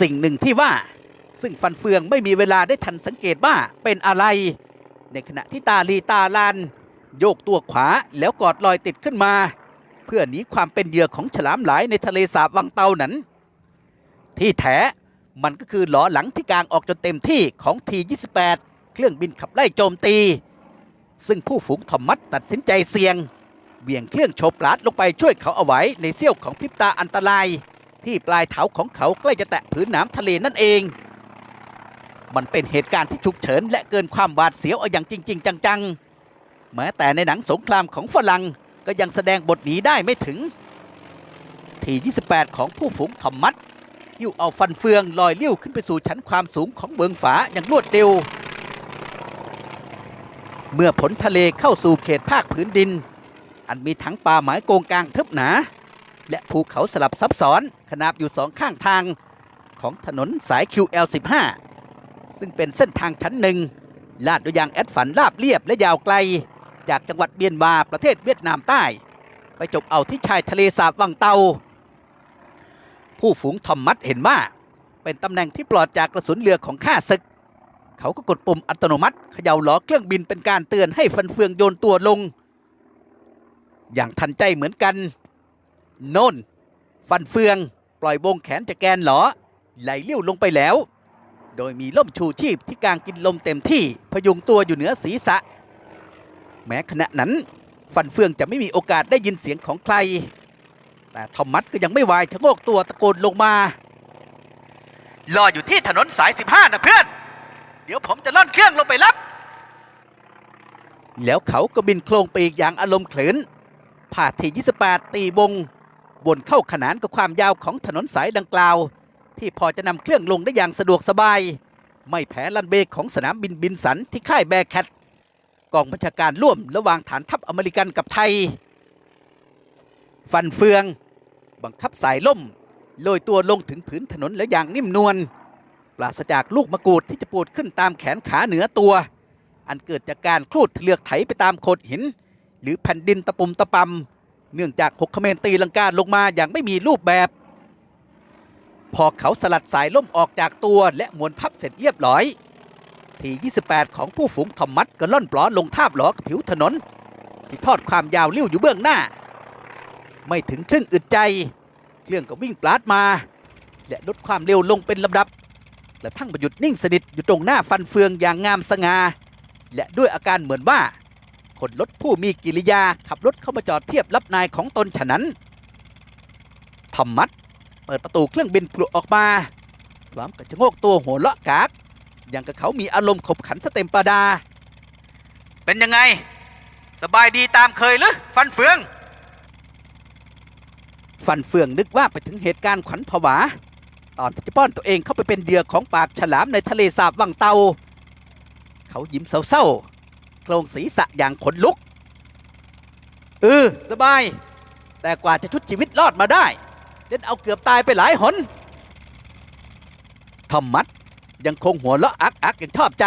สิ่งหนึ่งที่ว่าซึ่งฟันเฟืองไม่มีเวลาได้ทันสังเกตว่าเป็นอะไร ในขณะที่ตาลีตาลาน โยกตัวขวาแล้วกอดลอยติดขึ้นมา เพื่อหนีความเป็นเหยื่อของฉลามหลายในทะเลสาบวังเตานั้น ที่แท้มันก็คือหลอหลังที่กลางออกจนเต็มที่ของที 28 เครื่องบินขับไล่โจมตี ซึ่งผู้ฝูงทอมมัดตัดสินใจเสี่ยงเบี่ยงเครื่องโฉบปลาดลงไปช่วยเขาเอาไว้ในเสี้ยวของพริบตาอันตราย ที่ปลายเท้าของเขาใกล้จะแตะผืนน้ำทะเลนั่นเอง มันเป็นเหตุการณ์ที่ฉุกเฉินและเกินความหวาดเสียวเอาอย่างจริง ๆ จังๆ แม้แต่ในหนังสงครามของฝรั่งก็ยังแสดงบทหนีได้ไม่ถึง ที28 ของผู้ฝูงทอมมัดยิ้วเอาฟันเฟืองลอยเลี้ยวขึ้นไปสู่ชั้นความสูงของเบืองฝาอย่างรวดเร็ว เมื่อผลทะเลเข้าสู่เขตภาคพื้นดิน อันมีทั้งป่าไม้โกงกลางทึบหนา และภูเขาสลับซับซ้อนขนาบอยู่สองข้างทางของถนนสาย QL15 ซึ่งเป็นเส้นทางชั้นหนึ่ง ลาดด้วยยางแอดฝันราบเรียบและยาวไกล จากจังหวัดเมียนมาประเทศเวียดนามใต้ ไปจบเอาที่ชายทะเลสาบวังเตา ผู้ฝูงทอมมัดเห็นว่า เป็นตำแหน่งที่ปลอดจากกระสุนเรือของข้าศึก เขาก็กดปุ่มอัตโนมัติเขย่าล้อเครื่องบินเป็นการเตือนให้ฟันเฟืองโยนตัวลง อย่างทันใจเหมือนกัน โน่น ฟันเฟือง ปล่อยวงแขนจากแกนหลอไหลเลี้ยวลงไปแล้ว โดยมีล่มชูชีพที่กางกินลมเต็มที่พยุงตัวอยู่เหนือศีรษะ แม้ขณะนั้น ฟันเฟืองจะไม่มีโอกาสได้ยินเสียงของใคร แต่ทอมมัสก็ยังไม่วายชะโงกตัวตะโกนลงมา รออยู่ที่ถนนสาย 15 นะเพื่อน เดี๋ยวผมจะล่อนเครื่องลงไปรับแล้วเขาก็บินโคลงไปอีกอย่างอารมณ์เขลืนผ่าที28 ตีวง วนเข้าขนานกับความยาวของถนนสายดังกล่าว ที่พอจะนำเครื่องลงได้อย่างสะดวกสบาย ไม่แพ้ลันเบย์ของสนามบินบินสันที่ค่ายแบร์แคทกองบัญชาการร่วมระหว่างฐานทัพอเมริกันกับไทย ฟันเฟือง บังคับสายล่มโรยตัวลงถึงผืนถนนแล้วอย่างนิ่มนวลปราศจากลูกมะกรูดที่จะปูดขึ้นตามแขนขาเหนือตัว อันเกิดจากการคลูดเลือกไถไปตามโขดหิน หรือแผ่นดินตะปุ่มตะปำ เนื่องจากหกเขมรตีลังกาลงมาอย่างไม่มีรูปแบบ พอเขาสลัดสายล่มออกจากตัวและมวนพับเสร็จเรียบร้อย ที 28 ของผู้ฝูงทอมมัดก็ล่อนปลอลงทาบหลอกผิวถนน ที่ทอดความยาวเลี้ยวอยู่เบื้องหน้า ไม่ถึงครึ่งอึดใจ เครื่องก็วิ่งปลาดมา และลดความเร็วลงเป็นลำดับกระทั่งมาหยุดนิ่งสนิทอยู่ตรงหน้าฟันเฟืองอย่างงามสง่าและด้วยอาการเหมือนว่า คนรถผู้มีกิริยาขับรถเข้ามาจอดเทียบรับนายของตนฉะนั้นทอมมัดเปิดประตูเครื่องบินปลุกออกมาพร้อมกับชะโงกตัวหัวเลาะกากอย่างกับเขามีอารมณ์ขบขันสเต็มปาดา เป็นยังไง สบายดีตามเคยหรือฟันเฟือง ฟันเฟืองนึกว่าไปถึงเหตุการณ์ขวัญผวา ตอนที่จะป้อนตัวเองเข้าไปเป็นเหยื่อของปากฉลามในทะเลสาบวังเตา เขายิ้มเศร้าๆ โครงศีรษะอย่างขนลุก เออ สบาย แต่กว่าจะชุดชีวิตรอดมาได้เล่นเอาเกือบตายไปหลายหนทอมมัดยังคงหัวเราะอักอักอย่างชอบใจ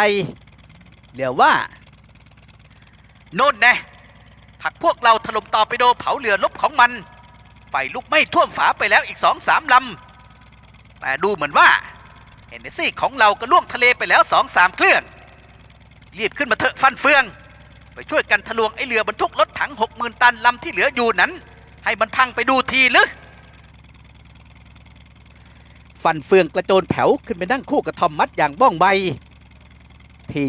เหลียวว่า โน่นแน่ผักพวกเราถล่มต่อไปโดเผาเรือลบของมัน ไฟลุกไม้ท่วมฝาไปแล้วอีกสองสามลำ แต่ดูเหมือนว่าเอเนซี่ของเราก็ล่วงทะเลไปแล้วสองสามเครื่อง รีบขึ้นมาเถอะฟันเฟือง ไปช่วยกันทะลวงไอเรือบรรทุกรถถังหกหมื่นตันลำที่เหลืออยู่นั้น ให้มันพังไปดูทีหรือฟันเฟืองกระโจนแผ่วขึ้นไปนั่งคู่กับทอมมัดอย่างบ้องใบ ที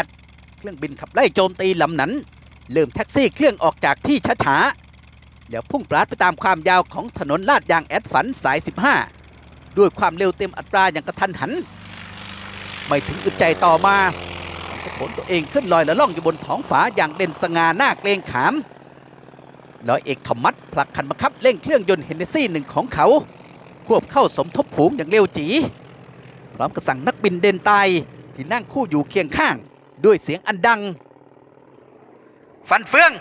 28 เครื่องบินขับไล่โจมตีลำนั้น เริ่มแท็กซี่เครื่องออกจากที่ช้าๆแล้วพุ่งปราดไปตามความยาวของถนนลาดยางแอดฝันสาย 15 ด้วยความเร็วเต็มอัตราอย่างกระทันหัน ไม่ถึงอึดใจต่อมา ผลตัวเองขึ้นลอยและล่องอยู่บนท้องฟ้าอย่างเด่นสง่าหน้าเกรงขามร้อยเอกธมัดผลักคันบังคับเร่งเครื่องยนต์เฮนเนซี่หนึ่งของเขา ควบเข้าสมทบฝูงอย่างเร็วจีพร้อมกับสั่งนักบินเด่นตายที่นั่งคู่อยู่เคียงข้าง ด้วยเสียงอันดัง ฟันเฟือง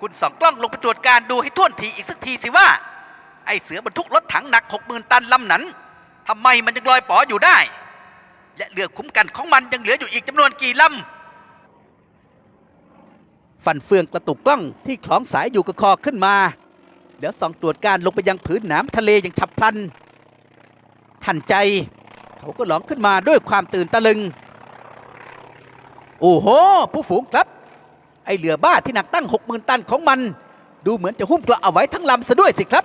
คุณส่องกล้องลงไปตรวจการดูให้ท่วนทีอีกสักทีสิว่า ไอเสือบรรทุกรถถังหนักหกหมื่นตันลำนั้นทำไมมันยังลอยป๋ออยู่ได้ และเรือคุ้มกันของมันยังเหลืออยู่อีกจำนวนกี่ลำฟันเฟืองกระตุกกล้องที่คล้องสายอยู่กับคอขึ้นมา แล้วส่องตรวจการลงไปยังผืนน้ำทะเลอย่างฉับพลัน ทันใจ เขาก็ร้องขึ้นมาด้วยความตื่นตะลึง โอ้โห ผู้ฝูงครับ ไอเรือบ้าที่หนักตั้ง60,000ตันของมัน ดูเหมือนจะหุ้มกระเอาไว้ทั้งลำซะด้วยสิครับ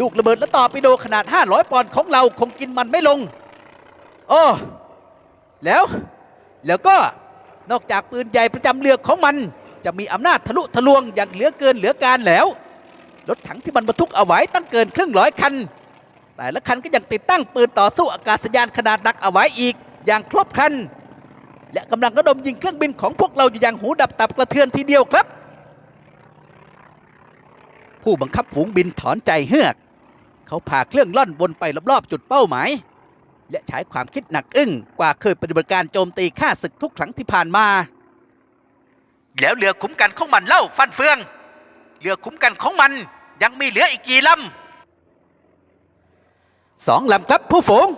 ลูกระเบิดและต่อปิโดขนาด 500 ปอนด์ของเราคงกินมันไม่ลง อ้อแล้วแล้วก็นอกจากปืนใหญ่ประจำเรือของมัน จะมีอำนาจทะลุทะลวงอย่างเหลือเกินเหลือการแล้วรถถังที่มันบรรทุกเอาไว้ตั้งเกินครึ่งร้อยคัน แต่ละคันก็ยังติดตั้งปืนต่อสู้อากาศยานขนาดหนักเอาไว้อีกอย่างครบครัน และกำลังระดมยิงเครื่องบินของพวกเราอยู่อย่างหูดับตับกระเทือนทีเดียวครับ ผู้บังคับฝูงบินถอนใจเฮือก เขาพาเครื่องล่อนวนไปรอบๆจุดเป้าหมาย และใช้ความคิดหนักอึ้งกว่าเคยปฏิบัติการโจมตีฆ่าศึกทุกครั้งที่ผ่านมา แล้วเรือคุ้มกันของมันเล่าฟันเฟือง เรือคุ้มกันของมันยังมีเหลืออีกกี่ลำสองลำครับผู้ฝูง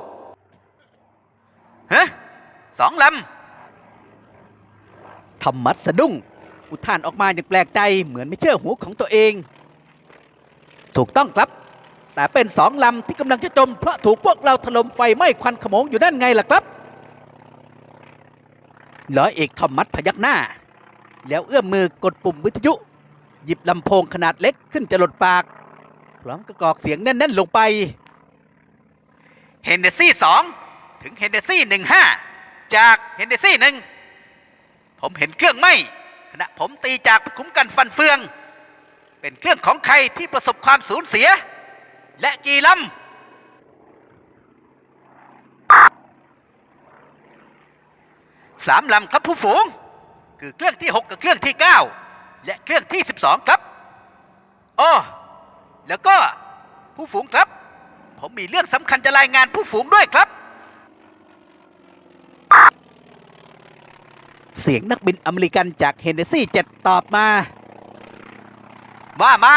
ฮะสองลำธรรมัสสะดุ้ง อุทานออกมาอย่างแปลกใจเหมือนไม่เชื่อหูของตัวเอง ถูกต้องครับ แต่เป็นสองลำที่กำลังจะจม เพราะถูกพวกเราถล่มไฟไหม้ควันขโมงอยู่นั่นไงล่ะครับร้อยเอกทอมมัสพยักหน้า แล้วเอื้อมมือกดปุ่มวิทยุ หยิบลำโพงขนาดเล็กขึ้นจะหลดปาก พร้อมกระกอกเสียงแน่น ๆ ลงไป เฮนเดซี่สองถึงเฮนเดซี่หนึ่งห้าจากเฮนเดซี่หนึ่งผมเห็นเครื่องไหมขณะผมตีจากคุ้มกันฟันเฟือง เป็นเครื่องของใครที่ประสบความสูญเสีย และกี่ลำสามลำครับผู้ฝูง คือเครื่องที่ 6 กับเครื่องที่ 9 และเครื่องที่ 12 ครับอ้อแล้วก็ผู้ฝูงครับ ผมมีเรื่องสำคัญจะรายงานผู้ฝูงด้วยครับ เสียงนักบินอเมริกันจากเฮนเนซี่7ตอบมา ว่ามา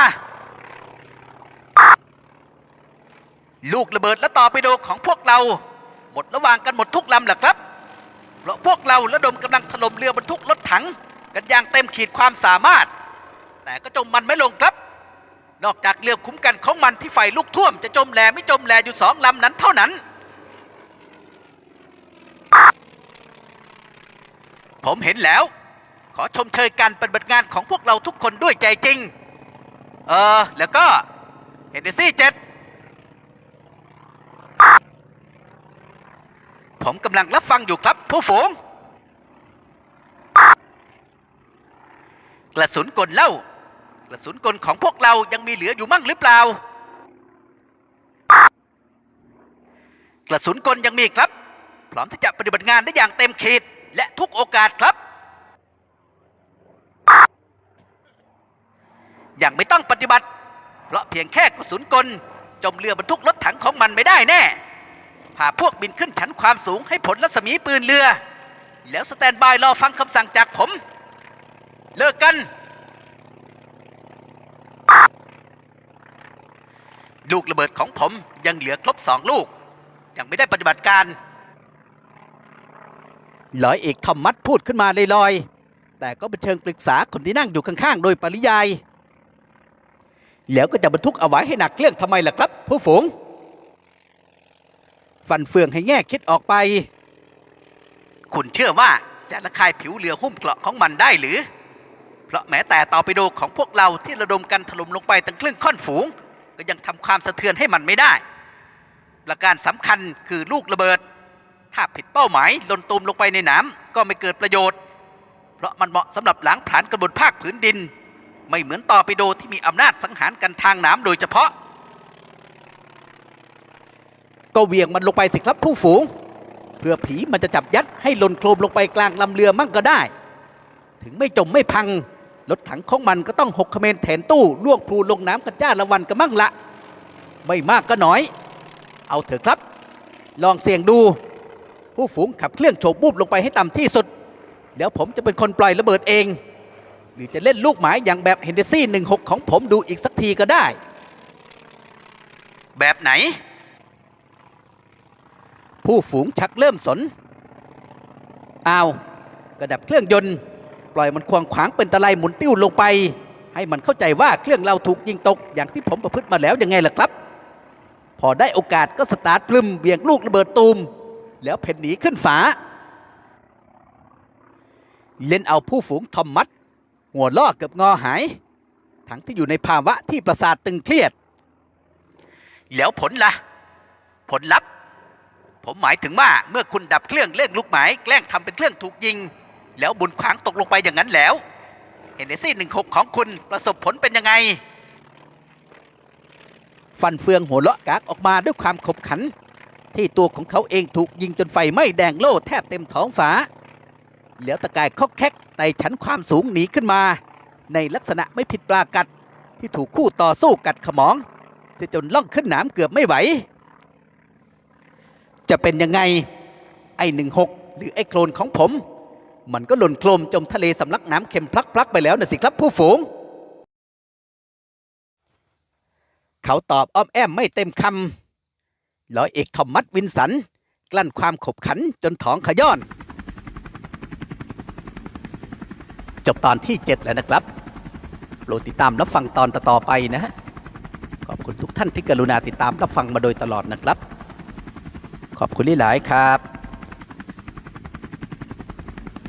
ลูกระเบิดและต่อไปโดของพวกเรา หมดระหว่างกันหมดทุกลำเหรอครับ เพราะพวกเราระดมกำลังถล่มเรือบรรทุกรถถัง กันอย่างเต็มขีดความสามารถ แต่ก็จมมันไม่ลงครับ นอกจากเรือคุ้มกันของมันที่ไฟลุกท่วม จะจมแลไม่จมแลอยู่สองลำนั้นเท่านั้น ผมเห็นแล้ว ขอชมเชยการปฏิบัติงานของพวกเราทุกคนด้วยใจจริง เออแล้วก็เฮนเดซี่เจ็ด ผมกำลังรับฟังอยู่ครับ ผู้ฝูง กระสุนกลเล่า กระสุนกลของพวกเรายังมีเหลืออยู่มั่งหรือเปล่า กระสุนกลยังมีครับ พร้อมที่จะปฏิบัติงานได้อย่างเต็มขีดและทุกโอกาสครับยังไม่ต้องปฏิบัติ เพราะเพียงแค่กระสุนกลจมเรือบรรทุกรถถังของมันไม่ได้แน่ พาพวกบินขึ้นชั้นความสูงให้ผลรัศมีปืนเรือ แล้วสแตนบายรอฟังคำสั่งจากผม เลิกกัน ลูกระเบิดของผมยังเหลือครบสองลูก ยังไม่ได้ปฏิบัติการร้อยเอกทอมมัดพูดขึ้นมาลอยๆ แต่ก็เป็นเชิงปรึกษาคนที่นั่งอยู่ข้างๆ โดยปริยาย แล้วก็จะบรรทุกเอาไว้ให้หนักเครื่องทำไมล่ะครับ ผู้ฝูง ฟันเฟืองให้แง่คิดออกไป คุณเชื่อว่าจะระคายผิวเรือหุ้มเกราะของมันได้หรือ เพราะแม้แต่ต่อไปโดของพวกเราที่ระดมกันถล่มลงไปตั้งครึ่งค่อนฝูง ก็ยังทำความสะเทือนให้มันไม่ได้ประการสำคัญคือลูกระเบิด ถ้าผิดเป้าหมายหล่นตูมลงไปในน้ำก็ไม่เกิดประโยชน์ เพราะมันเหมาะสำหรับล้างผลาญกระบนภาคผืนดิน ไม่เหมือนต่อไปโดที่มีอำนาจสังหารกันทางน้ำโดยเฉพาะ ก็เหวียงมันลงไปสิครับผู้ฝูง เพื่อผีมันจะจับยัดให้หล่นโครมลงไปกลางลำเรือมั่งก็ได้ ถึงไม่จมไม่พังรถถังของมันก็ต้องหกเขมรแทนตู้ล่วงพลูลงน้ำกันจ้าละวันกันมั่งละ ไม่มากก็น้อย เอาเถอะครับ ลองเสี่ยงดู ผู้ฝูงขับเครื่องโฉบบูบลงไปให้ต่ำที่สุด แล้วผมจะเป็นคนปล่อยระเบิดเอง หรือจะเล่นลูกหมายอย่างแบบเฮนเดซี่หนึ่งหกของผมดูอีกสักทีก็ได้ แบบไหน ผู้ฝูงชักเริ่มสน อ้าว กระดับเครื่องยนต์ ปล่อยมันควงขวางเป็นตะไลหมุนติ้วลงไป ให้มันเข้าใจว่าเครื่องเราถูกยิงตกอย่างที่ผมประพฤติมาแล้วยังไงล่ะครับ พอได้โอกาสก็สตาร์ทพลึมเบี่ยงลูกระเบิดตูม แล้วเพ่นหนีขึ้นฝาเล่นเอาผู้ฝูงทอมมัด หัวล่อเกือบงอหาย ทั้งที่อยู่ในภาวะที่ประสาทตึงเครียด แล้วผลล่ะ ผลลัพธ์ ผมหมายถึงว่าเมื่อคุณดับเครื่องเล่นลูกหมายแกล้งทำเป็นเครื่องถูกยิง แล้วบุญขวางตกลงไปอย่างนั้นแล้วเฮนเนซี่หนึ่งหกของคุณประสบผลเป็นยังไง ฟันเฟืองหัวเราะกากออกมาด้วยความขบขัน ที่ตัวของเขาเองถูกยิงจนไฟไหม้แดงโล่แทบเต็มท้องฟ้าแล้วตะกายคอกแคกไต่ชั้นความสูงหนีขึ้นมา ในลักษณะไม่ผิดปลากัด ที่ถูกคู่ต่อสู้กัดขมองเสียจนล่องขึ้นหนามเกือบไม่ไหว จะเป็นยังไงไอ้หนึ่งหกหรือไอ้โคลนของผม มันก็หล่นโคลมจมทะเลสำลักน้ำเค็มพลักๆไปแล้วนะสิครับผู้ฝูง เขาตอบอ้อมแอมไม่เต็มคำร้อยเอกทอมมัสวินสัน กลั้นความขบขันจนท้องขย้อน จบตอนที่ 7 แล้วนะครับโปรดติดตามรับฟังตอนต่อๆไปนะฮะขอบคุณทุกท่านที่กรุณาติดตามรับฟังมาโดยตลอดนะครับ ขอบคุณหลายครับ